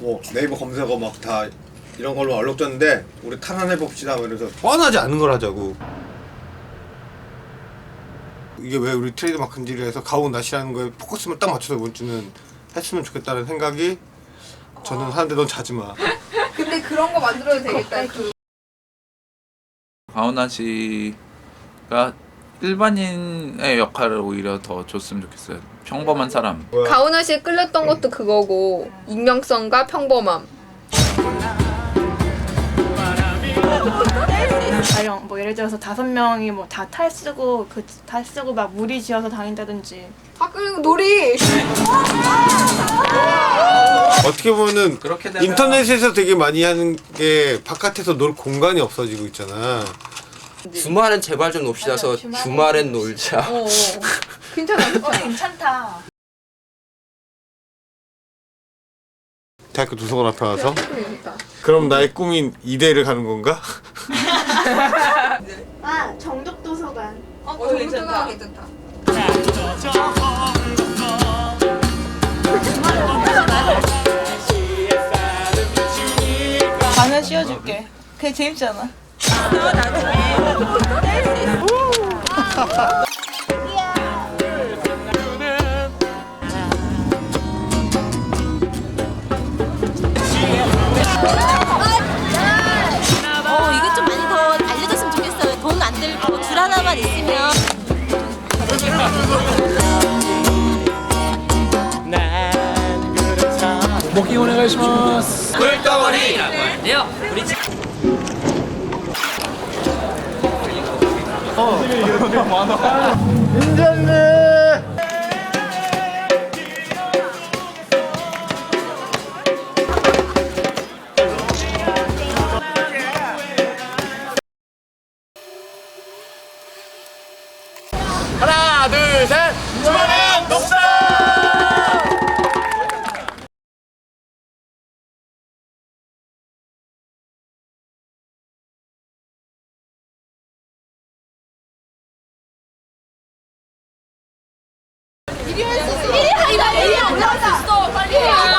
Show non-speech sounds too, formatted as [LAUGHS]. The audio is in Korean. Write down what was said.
뭐 네이버 검색어 막 다 이런 걸로 얼룩졌는데 우리 탈환해 봅시다 뭐 이래서 뻔하지 않은 걸 하자고 이게 왜 우리 트레이드 마크인지를 해서 가오 나시라는 거에 포커스만 딱 맞춰서 이번 주는 했으면 좋겠다는 생각이 저는 하는데 넌 자지 마. [LAUGHS] 근데 그런 거 만들어도 되겠다. 그 가오나 씨가 일반인의 역할을 오히려 더 줬으면 좋겠어요. 평범한 사람. 가오나 씨에 끌렸던 것도 그거고 익명성과 평범함. 가령 뭐 예를 들어서 다섯 명이 뭐 다 탈 쓰고 그 탈 쓰고 막 무리 지어서 다닌다든지 아 그리고 놀이. 어떻게 보면은 그렇게 되면- 인터넷에서 되게 많이 하는 게 바깥에서 놀 공간이 없어지고 있잖아. 주말엔 제발 좀 놉시다서 맞아, 주말엔 주말엔 놀자. 어. 어. 괜찮아. 어 괜찮아. 괜찮다 대학교 도서관 앞에 와서. 그럼 나의 꿈인 이대를 가는 건가? 아 정덕 도서관 어, 괜찮다. 괜찮다. 반을 씌워줄게 그게 재밌잖아 어, 이거 좀 많이 더 알려줬으면 좋겠어요. 돈 안 들고 줄 하나만 있으면. [LAUGHS] 이 리 와, 이리 와, 올라왔어. 빨리 와.